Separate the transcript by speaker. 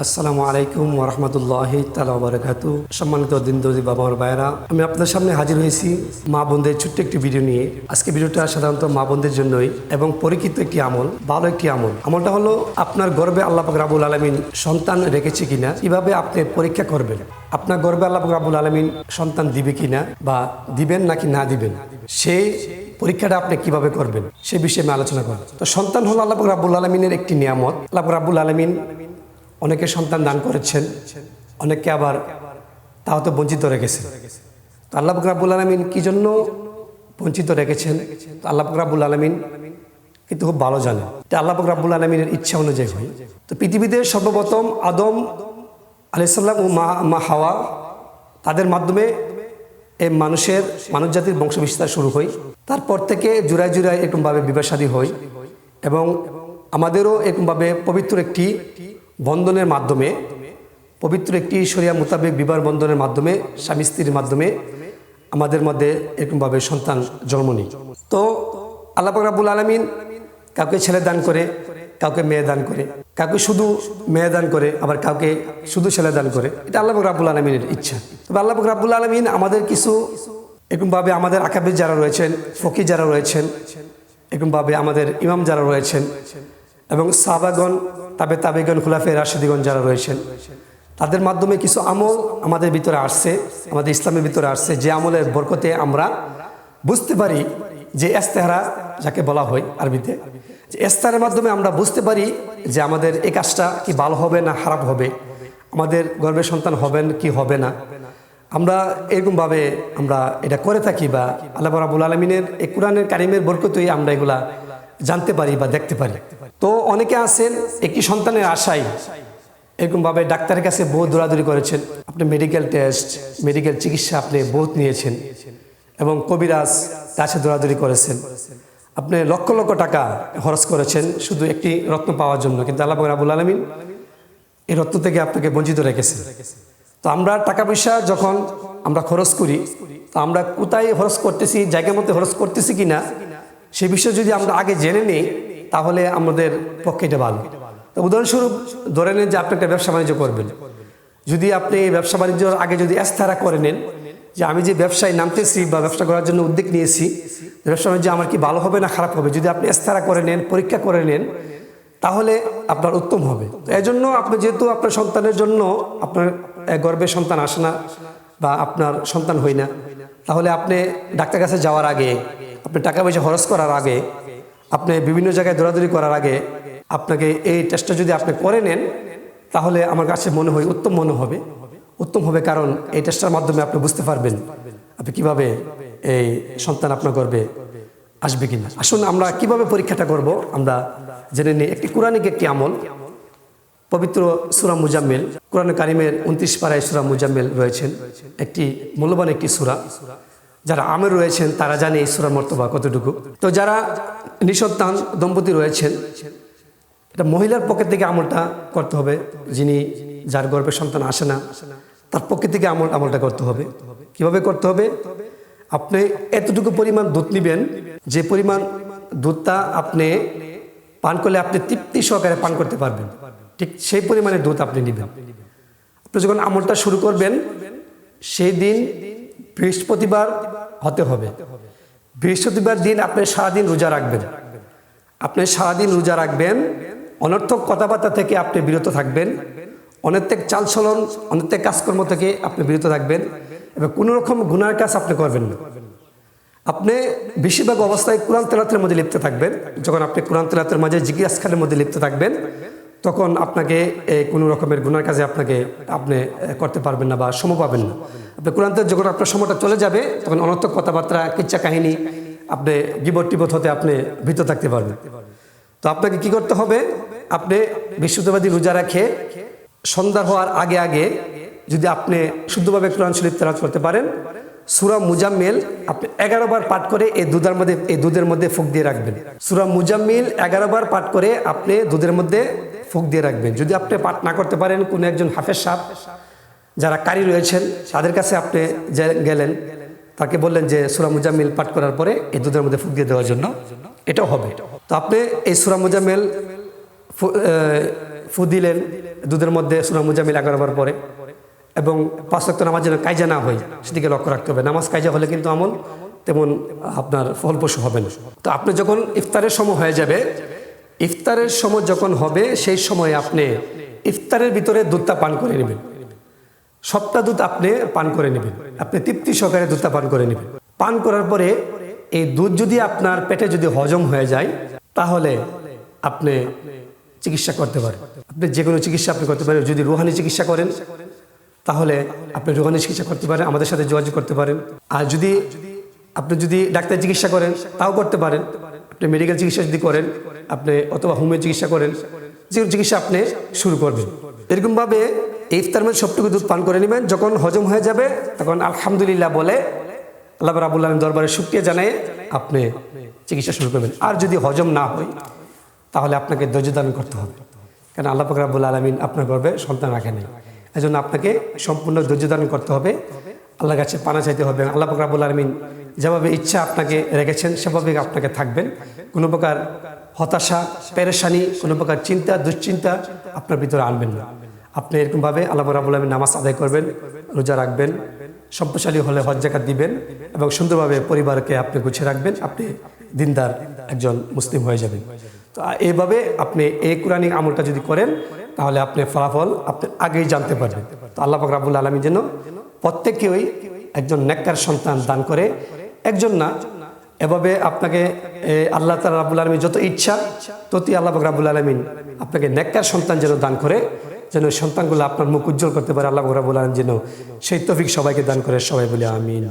Speaker 1: আসসালামু আলাইকুম ওরহমতুল্লাহি তালা সম্মানিত দিন দৌদি বাবার ভাইয়েরা, আমি আপনাদের সামনে হাজির হয়েছি মা বোনদের ছোট্ট একটি ভিডিও নিয়ে। আজকে ভিডিওটা সাধারণত মা বোনদের জন্যই এবং পরীক্ষিত একটি আমল, ভালো একটি আমল। আমলটা হলো, আপনার গর্বে আল্লাহ রাবুল আলমিন সন্তান রেখেছে কিনা, কীভাবে আপনি পরীক্ষা করবেন? আপনার গর্বে আল্লাহ রাবুল আলমিন সন্তান দিবে কিনা বা দিবেন নাকি না দিবেন? সেই পরীক্ষাটা আপনি কীভাবে করবেন? সে বিষয়ে আমি আলোচনা করব। তো সন্তান হলো আল্লাহ রাবুল আলমিনের একটি নিয়ামত। আল্লাহ রাবুল আলমিন অনেকে সন্তান দান করেছেন অনেকে আবার তাও তো বঞ্চিত রেখেছেন। তো আল্লাহ রাবুল আলমিন কি জন্য বঞ্চিত রেখেছেন? তো আল্লাহ রাবুল আলমিন কিন্তু খুব ভালো জানেন। তো আল্লাহ রাবুল আলমিনের ইচ্ছা অনুযায়ী হয়। তো পৃথিবীতে সর্বপ্রথম আদম আলাইসাল্লাম ও মা মা হাওয়া তাদের মাধ্যমে এই মানুষের মানব জাতির বংশ বিস্তার শুরু হয়। তারপর থেকে জুড়ায় জুড়ায় এরকমভাবে বিবাসাদী হয় এবং আমাদেরও এরকমভাবে পবিত্র একটি বন্ধনের মাধ্যমে, পবিত্র একটি শরিয়া মোতাবেক বিবাহ বন্ধনের মাধ্যমে, স্বামী স্ত্রীর মাধ্যমে আমাদের মধ্যে এরকমভাবে সন্তান জন্ম নেই। তো আল্লাহ পাক রাব্বুল আলমিন কাউকে ছেলে দান করে, কাউকে মেয়ে দান করে, কাউকে শুধু মেয়ে দান করে, আবার কাউকে শুধু ছেলে দান করে, এটা আল্লাহ পাক রাব্বুল আলমিনের ইচ্ছা। তবে আল্লাহ পাক রাব্বুল আলমিন আমাদের কিছু এরকমভাবে আমাদের আকাবির যারা রয়েছেন ফকি যারা রয়েছেন, এরকমভাবে আমাদের ইমাম যারা রয়েছেন এবং সাহাবাগণ তাবে তাবেগণ খুলাফে রাশিদিগণ যারা রয়েছেন, তাদের মাধ্যমে কিছু আমল আমাদের ভিতরে আসছে, আমাদের ইসলামের ভিতরে আসছে। যে আমলের বরকতে আমরা বুঝতে পারি যে এস্তেহারা যাকে বলা হয় আরবিতে, যে এস্তারের মাধ্যমে আমরা বুঝতে পারি যে আমাদের এই কাজটা কি ভালো হবে না খারাপ হবে, আমাদের গর্বের সন্তান হবেন কি হবে না। আমরা এরকমভাবে আমরা এটা করে থাকি বা আল্লাহ রাবুল আলমিনের এই কোরআনের কারিমের বরকতই আমরা এগুলা জানতে পারি বা দেখতে পারি। তো অনেকে আছেন, একটি সন্তানের আশায় এরকমভাবে ডাক্তারের কাছে বহু দৌড়াদৌড়ি করেছেন। আপনি মেডিকেল টেস্ট মেডিকেল চিকিৎসা আপনি বহুত নিয়েছেন এবং কবিরাজ কাছে দৌড়াদৌড়ি করেছেন। আপনি লক্ষ লক্ষ টাকা খরচ করেছেন শুধু একটি রত্ন পাওয়ার জন্য। কিন্তু আল্লাহ রাবুল আলমিন এই রত্ন থেকে আপনাকে বঞ্চিত রেখেছেন। তো আমরা টাকা পয়সা যখন আমরা খরচ করি, তো আমরা কোথায় খরচ করতেছি, জায়গার মধ্যে খরচ করতেছি কিনা, সে বিষয়ে যদি আমরা আগে জেনে নিই তাহলে আমাদের পক্ষে এটা ভালো। তো উদাহরণস্বরূপ ধরে নেন যে আপনি একটা ব্যবসা বাণিজ্য করবেন। যদি আপনি ব্যবসা বাণিজ্যর আগে যদি এস্তারা করে নেন যে আমি যে ব্যবসায় নামতেছি বা ব্যবসা করার জন্য উদ্যোগ নিয়েছি, ব্যবসা বাণিজ্য আমার কি ভালো হবে না খারাপ হবে? যদি আপনি এস্তারা করে নেন, পরীক্ষা করে নেন, তাহলে আপনার উত্তম হবে। তো এই জন্য আপনি যেহেতু আপনার সন্তানের জন্য আপনার গর্বের সন্তান আসে না বা আপনার সন্তান হয় না, তাহলে আপনি ডাক্তার কাছে যাওয়ার আগে, আপনি টাকা পয়সা খরচ করার আগে আপনি বিভিন্ন জায়গায় দৌড়াদৌড়ি করার আগে আপনাকে এই টেস্টটা যদি আপনি করে নেন, তাহলে আমার কাছে মনে হয় উত্তম মনে হবে। উত্তম হবে কারণ এই টেস্টটার মাধ্যমে আপনি বুঝতে পারবেন আপনি কীভাবে এই সন্তান আপনার গর্বে আসবে কিনা। আসুন আমরা কীভাবে পরীক্ষাটা করব, আমরা জেনে নিই। একটি কোরআনিক একটি আমল, পবিত্র সুরা মুজাম্মেল। কোরআন কারিমের উনত্রিশ পাড়ায় সুরা মুজাম্মেল রয়েছেন একটি মূল্যবান একটি সুরা। যারা আমের রয়েছেন, তারা জানে এই মর্তবা কতটুকু। তো যারা নিঃসন্তান দম্পতি রয়েছেন, এটা মহিলার পক্ষে থেকে আমলটা করতে হবে। যিনি, যার গর্ভে সন্তান আসে না, তার পক্ষে থেকে আমল, আমলটা করতে হবে। কীভাবে করতে হবে? আপনি এতটুকু পরিমাণ দুধ নেবেন, যে পরিমাণ দুধটা আপনি পান করলে আপনি তৃপ্তি সহকারে পান করতে পারবেন। ঠিক সেই পরিমাণে দুধ আপনি নেবেন। আপনি যখন আমলটা শুরু করবেন, সেই দিন বৃহস্পতিবার হতে হবে। বৃহস্পতিবার দিন আপনি সারাদিন রোজা রাখবেন। আপনি সারাদিন রোজা রাখবেন। অনর্থক কথাবার্তা থেকে আপনি বিরত থাকবেন। অনর্থক চালচলন অনর্থক কাজকর্ম থেকে আপনি বিরত থাকবেন এবং কোনো রকম গুনার কাজ আপনি করবেন না। আপনি বেশিরভাগ অবস্থায় কোরআন তেলাতের মধ্যে লিপ্ত থাকবেন। যখন আপনি কোরআন তেলাতের মাঝে জিজ্ঞাস খানের মধ্যে লিপ্ত থাকবেন তখন আপনাকে কোনো রকমের গুনার কাজে আপনাকে আপনি করতে পারবেন না বা সম পাবেন না। আপনি কোরআন যখন আপনার সময়টা চলে যাবে, তখন অনর্থক কথাবার্তা, কিচ্ছা কাহিনী আপনি গিবট টিবট হতে আপনি ভীত থাকতে পারবেন। তো আপনাকে কি করতে হবে? আপনি বিশুদ্ধবাদী রোজা রাখে সন্ধ্যা হওয়ার আগে আগে যদি আপনি শুদ্ধভাবে কোরআন শরীফ তেলাত করতে পারেন, সুরা মুজাম্মিল আপনি এগারো বার পাঠ করে এই দুধের মধ্যে, এই দুধের মধ্যে ফুক দিয়ে রাখবেন। সুরা মুজাম্মিল এগারো বার পাঠ করে আপনি দুধের মধ্যে ফুক দিয়ে রাখবেন। যদি আপনি পাঠ না করতে পারেন, কোনো একজন হাফেজ সাপ যারা কারি রয়েছেন, তাদের কাছে আপনি গেলেন, তাকে বললেন যে সুরা মুজাম্মিল পাঠ করার পরে এই দুধের মধ্যে ফুক দিয়ে দেওয়ার জন্য এটাও হবে। তো আপনি এই সুরা মুজাম্মিল ফু- দিলেন, দুধের মধ্যে সুরা মুজামিল এগারোবার পরে, এবং পাঁচ রক্ত নামাজ যেন কায়জা না হয় সেদিকে লক্ষ্য রাখতে হবে। নামাজ কায়জা হলে কিন্তু আমল তেমন আপনার ফলপ্রসূ হবে না। তো আপনি যখন ইফতারের সময় হয়ে যাবে ইফতারের সময় যখন হবে, সেই সময় আপনি ইফতারের ভিতরে দুধটা পান করে নেবেন। সপ্তাহ দুধ আপনি পান করে নেবেন। আপনি তৃপ্তি সহকারে দুধটা পান করে নেবেন। পান করার পরে এই দুধ যদি আপনার পেটে যদি হজম হয়ে যায়, তাহলে আপনি চিকিৎসা করতে পারেন। আপনি যে কোনো চিকিৎসা আপনি করতে পারেন। যদি রুহানি চিকিৎসা করেন, তাহলে আপনি রুহানি চিকিৎসা করতে পারেন, আমাদের সাথে যোগাযোগ করতে পারেন। আর যদি আপনি যদি ডাক্তার চিকিৎসা করেন, তাও করতে পারেন। আপনি মেডিকেল চিকিৎসা যদি করেন আপনি অথবা হোমিও চিকিৎসা করেন, যে চিকিৎসা আপনি শুরু করবেন। এরকমভাবে ইফতার মধ্যে সবটুকু দুধ পান করে নেবেন। যখন হজম হয়ে যাবে, তখন আলহামদুলিল্লাহ বলে আল্লাহ রাবুল আলম দরবারে শুক্রিয়া জানায় আপনি চিকিৎসা শুরু করবেন। আর যদি হজম না হয়, তাহলে আপনাকে ধৈর্য ধারণ করতে হবে। কারণ আল্লাহ রাবুল আলমিন আপনার গর্বে সন্তান রাখেন এই জন্য আপনাকে সম্পূর্ণ ধৈর্য ধারণ করতে হবে। আল্লাহর কাছে পানা চাইতে হবে। আল্লাহ রাবুল আলমিন যেভাবে ইচ্ছা আপনাকে রেখেছেন সেভাবে আপনাকে থাকবেন। কোনো প্রকার হতাশা, পেরেশানি, কোনো প্রকার চিন্তা, দুশ্চিন্তা আপনার ভিতরে আনবেন না। আপনি এরকমভাবে আল্লাহ রাবুল আলমিন নামাজ আদায় করবেন, রোজা রাখবেন, সম্পদশালী হলে হজ দিবেন এবং সুন্দরভাবে পরিবারকে আপনি গুছিয়ে রাখবেন, আপনি দিনদার একজন মুসলিম হয়ে যাবেন। তো এইভাবে আপনি এই কোরআনিক আমলটা যদি করেন, তাহলে আপনি ফলাফল আপনি আগেই জানতে পারবেন। তো আল্লাহ রাবুল আলমী যেন প্রত্যেকেই একজন নেককার সন্তান দান করে, একজন না এভাবে আপনাকে আল্লাহ তালা রাবুল আলমী যত ইচ্ছা, ততই আল্লাহ রাবুল আলমিন আপনাকে নেককার সন্তান যেন দান করে, যেন সন্তানগুলো আপনার মুখ উজ্জ্বল করতে পারে, আল্লাহ রাবুল আলম যেন সেই তফিক সবাইকে দান করে, সবাই বলে আমিন।